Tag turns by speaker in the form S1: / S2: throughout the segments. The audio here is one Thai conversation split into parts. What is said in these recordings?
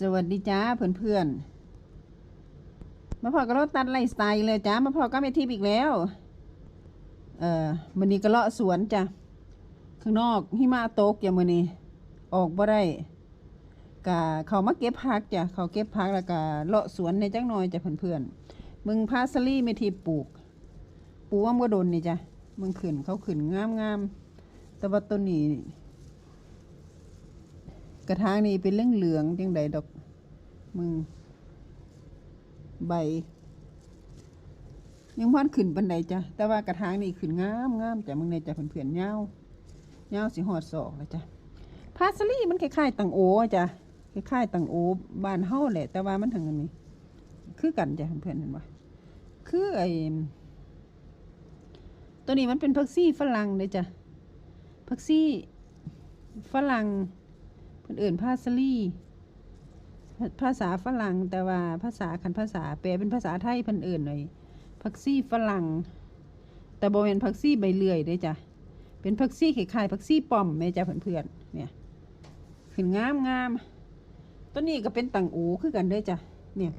S1: สวัสดีจ้าเพื่อนๆมาพอก็รถตัดไลฟ์สไตล์เลยจ้ามาพอก็ไม่ทิพย์อีกแล้ว เอ่อมันนี้ก็เลาะสวนจ้ะข้างนอกหิมะตกอย่างมือนี้ ออกบ่ได้กะเขามาเก็บพักจ้ะเขาเก็บพักแล้วก็เลาะสวนในจังหน่อยจ้ะเพื่อนๆมึงพาสลี่ไม่ทิพย์ปลูกปูว่ามก็โดนนี่จ้ะมึงขึ้นเขาขึ้นงามๆแต่ว่าต้นนี้ กระถางนี้เป็นเรื่องเหลืองจังใดดอกมึง ใบ ยังพอนขึ้นปันใดจ้ะแต่ว่ากระถางนี่ขึ้นงามงามจ้ะมึงในจ้ะเพื่อนๆเงาเงาสิหอดศอกแล้วจ้ะพาสลี่มันคล้ายๆตังโอจ้ะคล้ายๆตังโอบ้านเฮาแหละ แต่ว่ามันทางนี้คือกันจ้ะเพื่อนๆเห็นบ่คือไอตัวนี้มันเป็นพักซี่ฝรั่งเลยจ้ะพักซี่ฝรั่ง เพิ่นเอื่นภาสลีภาษาฝรั่งแต่ว่าภาษาคันภาษาแปลเป็นภาษาไทยเพิ่นเอื่นหน่อยผักซี่ฝรั่ง แต่บ่แม่นผักซี่ใบเลื่อยเด้จ้ะเป็นผักซี่คล้ายๆผักซี่ปอมแม่จ้ะเพื่อนๆเนี่ยขึ้นงามงามต้นนี้ก็เป็นตังอูคือกันเด้จ้ะเนี่ย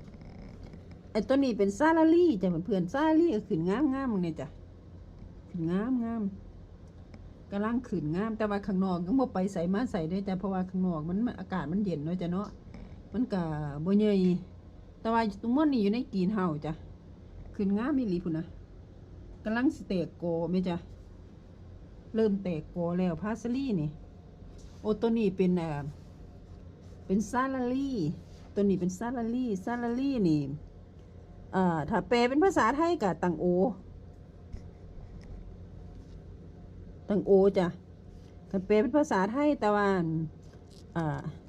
S1: ไอ้ต้นนี้เป็นซาลาลี่จ้ะเพื่อนๆซาลาลี่ก็ขึ้นงามงามมึงเนี่ยจ้ะขึ้นงามงาม กำลังขืนงาม แต่ว่าข้างนอกยังบ่ไปใส่มาใส่ได้จ้ะเพราะว่าข้างนอกมันอากาศมันเย็นเนาะจ้ะเนาะมันก็บ่เยยแต่ว่าตรงมันนี่อยู่ในกีนเฮาจ้ะขืนงามอีหลีพุ่นนะกำลังสิแตกโกแม่จ้ะเริ่มแตกโกแล้วพาสลี่นี่ โอตัวนี้เป็นเอ่อเป็นซาลาลี่ตัวนี้เป็นซาลาลี่ซาลาลี่นี่อ่าถ้าแปลเป็นภาษาไทยก็ตังโอ ตังโอจ้ะกันแปเป็นภาษาไทยแต่ว่าอ่า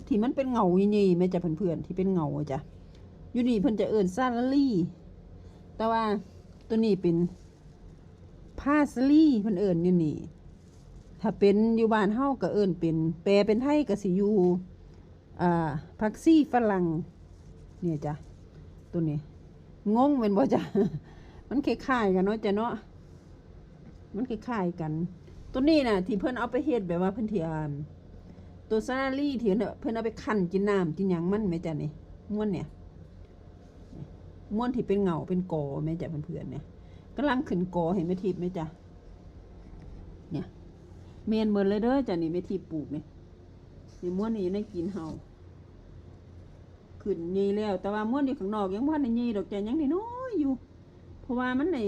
S1: ที่มันเป็นเงาใหญ่ๆแม่จ้ะเพื่อนๆที่เป็นเงาจ้ะอยู่นี่เพิ่นจะเอิ้นซาลลี่ แต่ว่าตัวนี้เป็นพาสลี่เพิ่นเอิ้นอยู่นี่ถ้าเป็นอยู่บ้านเฮาก็เอิ้นเป็นแปลเป็นไทยก็สิอยู่อ่าผักซี่ฝรั่งเนี่ยจ้ะตัวนี้งงเป็นบ่จ้ะมันคล้ายๆกันเนาะจ้ะเนาะมันคล้ายๆกัน ตัวนี้น่ะที่เพิ่นเอาไปเฮ็ดแบบว่าเพิ่นเทียมตัวซาลาลี่ที่เพิ่นเอาไปคั่นกินน้ำกินหยังมันแม่จ้ะนี่ม้วนเนี่ยม้วนที่เป็นเงาเป็นกอแม่จ้ะเพื่อนๆเนี่ยกำลังขึ้นกอเห็นไหมทิพย์ไหมจ้ะเนี่ยเมนเบิดเลยเด้อจ้ะนี่แม่ทิพย์ปลูกเนี่นี่ม้วนนี่อยู่ในกินเฮาขึ้นใหญ่แล้ว แต่ว่าม้วนอยู่ข้างนอกยังบ่ทันได้ใหญ่ดอกจ้ะยังน้อยอยู่ เพราะว่ามันใน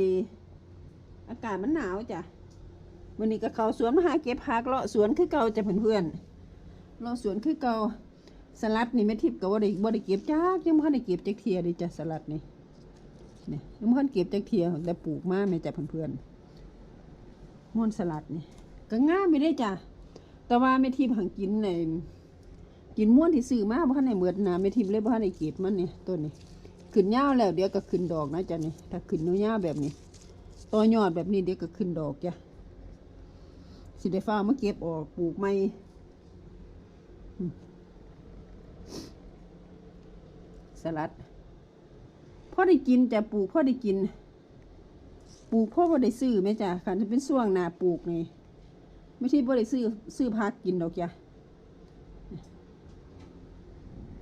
S1: อากาศมันหนาวจ้ะ วันนี้ก็เขาสวนมาหาเก็บผักเลาะสวนคือเก่าจะเพื่อนๆเลาะสวนคือเก่าสลัดนี่แม่ทิพย์ก็บ่ได้บ่ได้เก็บจ้ายังบ่ทันได้เก็บจักเทียเลยจ้ะสลัดนี่นี่ยังบ่ทันเก็บจักเทียแต่ปลูกมาแม่จ้ะเพื่อนๆม่วนสลัดนี่ก็ง่ามไม่ได้จ้ะแต่ว่าแม่ทิพย์หังกินในกินม่วนที่ซื้อมาบ่ทันได้เหมือดนะแม่ทิพย์เลยบ่ทันได้เก็บมันนี่ต้นนี้ขึ้นยาวแล้วเดี๋ยวก็ขึ้นดอกนะจ้ะนี่ถ้าขึ้นยาวๆแบบนี้ต่อยอดแบบนี้เดี๋ยวก็ขึ้นดอกจ้ะ สิได้ฟ้ามาเก็บออกปลูกใหม่สลัดพ่อได้กินจะปลูกพ่อได้กิน ปลูกพ่อพ่ได้ซื้อไหมจ้ะคันจะเป็นช่วงนาปลูกนี่ไม่ใช่พ่ได้ซื้อซื้อพักกินดอกจ้ะ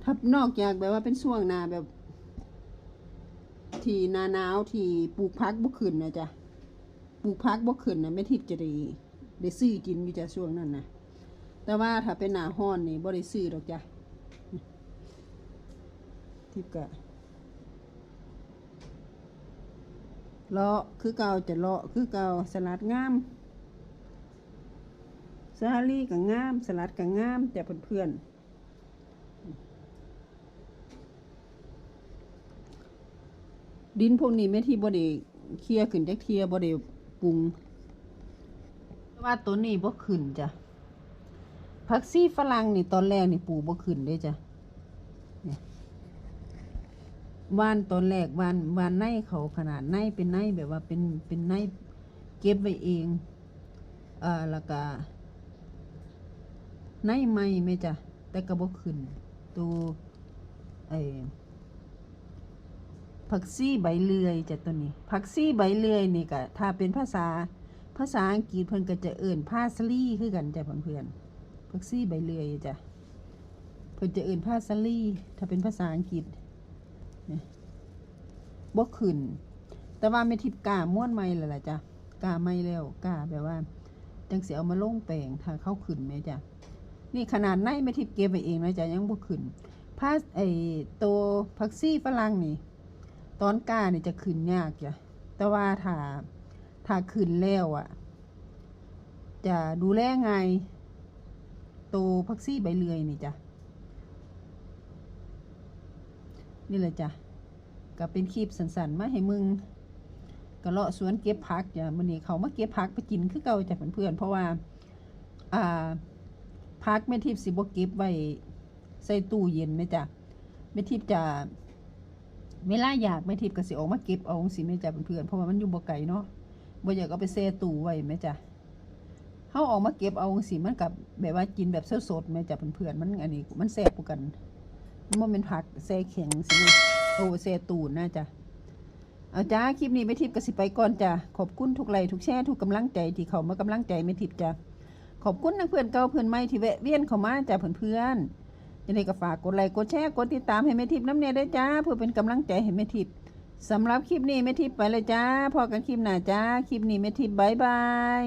S1: ถ้านอกจากแบบว่าเป็นช่วงนาแบบ ที่นาหนาวที่ปลูกพักบ่ขึ้นนะจ้ะปลูกพักบ่ขึ้นนะไม่ทิพย์จะด้ ได้ซื้อกินอยู่จ้ะช่วงนั้นนะแต่ว่าถ้าเป็นหนาห้อนนี่บ่ได้ซื้อดอกจ้ะทิพกะเลาะคือเก่าจะเลาะคือเก่าสลัดงามซาลี่กับงาม สลัดกับงาม แต่เพื่อนๆดินพวกนี้ไม่ที่บ่ได้เคลียขึ้นจักเทียบ่ได้ปรุง ว่าตัวนี้บ่ขึ้นจ้ะผักซี่ฝรั่งนี่ตอนแรกนี่ปลูกบ่ขึ้นเลยจ้ะวานตอนแรกวานวานในเขาขนาดในเป็นในแบบว่าเป็นเป็นในเก็บไว้เองเอ่อแล้วก็ในใหม่ไหมจ้ะแต่ก็บ่ขึ้น ตัวไอผักซี่ใบเลื่อยจ้ะตัวนี้ผักซี่ใบเลื่อยนี่ก็ถ้าเป็นภาษา ภาษาอังกฤษเพิ่นก็จะเอิ่นพาสลี่คือกันจ้ะเพื่อนๆพักซี่ใบเลื่อยจ้ะเพิ่นจะเอื่นพาสลี่ ถ้าเป็นภาษาอังกฤษนี่บ่ขึ้น แต่ว่าไม่ทิพกาม้วนไม่และล่ะจ้ะกาไม่แล้วกาแบบว่า จังเสิเอามาลงแปลงถ้าเข้าขึ้นไหมจ้ะนี่ขนาดในไม่ทิพเก็บไปเองนะจ้ะยังบ่ขึ้นพาสไอตัวผักซี่ฝรั่งนี่ ตอนกาเนี่ยจะขึ้นยากจ้ะแต่ว่าถ้า ถ้าขึ้นแล้วอะ จะดูแลไงายตัวผักซี่ใบเลื่อยนี่จ้ะ นี่เลยจ้ะก็เป็นคลิปสันๆ มาให้มึงก็เลาะสวนเก็บผักจ้ะมื้อนี้เขามาเก็บผักไปกินคือเก่าจ้ะเพื่อนๆเพราะว่า อ่าผักแม่ทิพย์สิบ่เก็บไว้ใส่ตู้เย็นแม่จ้ะแม่ทิพย์จะเวลาอยากแม่ทิพย์ก็สิออกมาเก็บเอาจังซี่แม่จ้ะเพื่อนๆเพราะว่ามันอยู่บ่ไกลเนาะ บ่อยากเอาไปแช่ตู้ไว้แม่จ้ะเฮาออกมาเก็บเอาจังซี่มันกับแบบว่ากินแบบสดๆแม่จ้ะเพื่อนๆมันอันนี้มันแซ่บกว่ากันมันเป็นผักแซ่แข็งสิโอ้แซ่ตูนน่าจะเอาจ้าคลิปนี้ไม่ทิพย์กสิไปก่อนจ้ะขอบคุณทุกไลค์ทุกแชร์ทุกกำลังใจที่เขามากำลังใจไม่ทิพย์จ้ะขอบคุณนักเพื่อนเก่าเพื่อนใหม่ที่แวะเวียนเข้ามาจ้ะเพื่อนๆยังไงก็ฝากกดไลค์กดแชร์กดติดตามให้แม่ทิพย์น้ำเนยได้จ้าเพื่อเป็นกำลังใจให้แม่ทิพย์ สำหรับคลิปนี้แม่ทิพย์ไปเลยจ้าพอกันคลิปหน้าจ้า คลิปนี้แม่ทิพย์บายบาย